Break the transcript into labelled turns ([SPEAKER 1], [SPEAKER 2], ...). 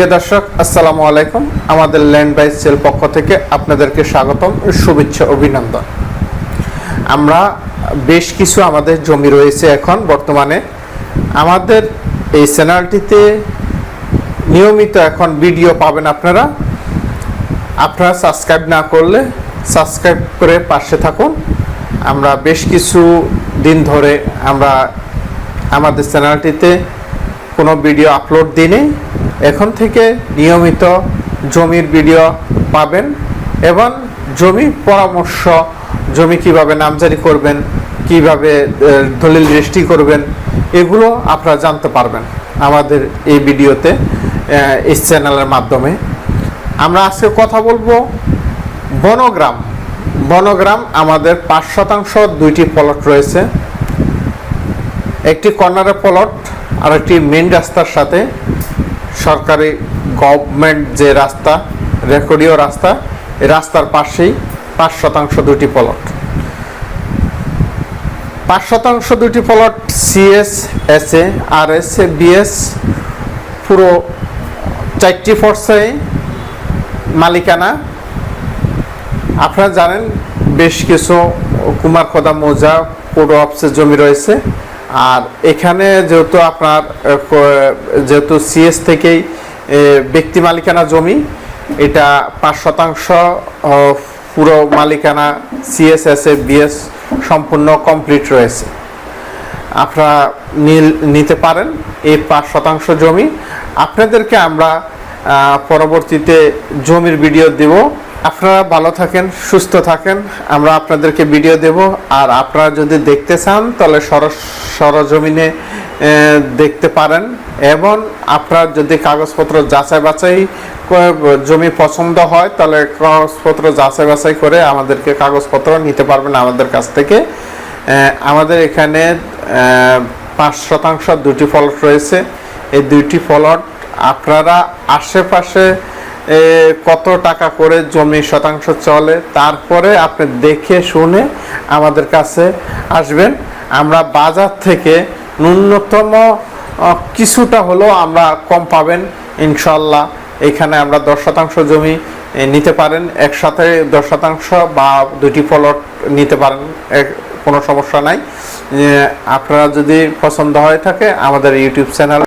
[SPEAKER 1] প্রিয় দর্শক, আসসালামু আলাইকুম। আমাদের ল্যান্ড বাই সেল পক্ষ থেকে আপনাদেরকে স্বাগতম, শুভেচ্ছা, অভিনন্দন। আমরা বেশ কিছু আমাদের জমি রয়েছে এখন বর্তমানে। আমাদের এই চ্যানেলটিতে নিয়মিত এখন ভিডিও পাবেন আপনারা। আপনারা সাবস্ক্রাইব না করলে সাবস্ক্রাইব করে পাশে থাকুন। আমরা বেশ কিছু দিন ধরে আমরা আমাদের চ্যানেলটিতে কোনো ভিডিও আপলোড দিনে এখন থেকে নিয়মিত জমির ভিডিও পাবেন এবং জমি পরামর্শ, জমি কীভাবে নামজারি করবেন, কীভাবে দলিল রেজিস্ট্রি করবেন, এগুলো আপনারা জানতে পারবেন আমাদের এই ভিডিওতে এই চ্যানেলের মাধ্যমে। আমরা আজকে কথা বলব বনগ্রাম। বনগ্রাম আমাদের পাঁচ শতাংশ দুইটি প্লট রয়েছে। একটি কর্নারের প্লট আর একটি মেন রাস্তার সাথে। সরকারি গভর্নমেন্ট যে রাস্তা, রেকর্ডীয় রাস্তা, এই রাস্তার পাশেই পাঁচ শতাংশ দুটি প্লট পাঁচ শতাংশ দুটি plot CS S A R S A BS পুরো চারটি ফর্সে মালিকানা। আপনারা জানেন, বেশ কিছু কুমারখোদা মৌজা পুরো অফিসের জমি রয়েছে। আর এখানে যেহেতু আপনার যেহেতু সিএস থেকেই ব্যক্তি মালিকানা জমি, এটা পাঁচ শতাংশ পুরো মালিকানা সিএসএস এ বিএস সম্পূর্ণ কমপ্লিট রয়েছে। আপনারা নিতে পারেন এই পাঁচ শতাংশ জমি। আপনাদেরকে আমরা পরবর্তীতে জমির ভিডিও দেব। আপনারা ভালো থাকেন, সুস্থ থাকেন, আমরা আপনাদেরকে ভিডিও দেব। আর আপনারা যদি দেখতে চান, তাহলে সর সরজমিনে দেখতে পারেন। এবং আপনার যদি কাগজপত্র যাচাই বাছাই জমি পছন্দ হয়, তাহলে কাগজপত্র যাচাই বাছাই করে আমাদেরকে কাগজপত্র নিতে পারবেন আমাদের কাছ থেকে। আমাদের এখানে পাঁচ শতাংশ দুটি ফলট রয়েছে। এই দুইটি ফলট আপনারা আশেপাশে কত টাকা করে জমি শতাংশ চলে, তারপরে আপনি দেখে শুনে আমাদের কাছে আসবেন। আমরা বাজার থেকে ন্যূনতম কিছুটা হলেও আমরা কম পাবেন। ইনশাল্লাহ এখানে আমরা দশ শতাংশ জমি নিতে পারেন। একসাথে দশ শতাংশ বা দুটি প্লট নিতে পারেন কোনো সমস্যা নাই। আপনারা যদি পছন্দ হয়ে থাকে আমাদের ইউটিউব চ্যানেল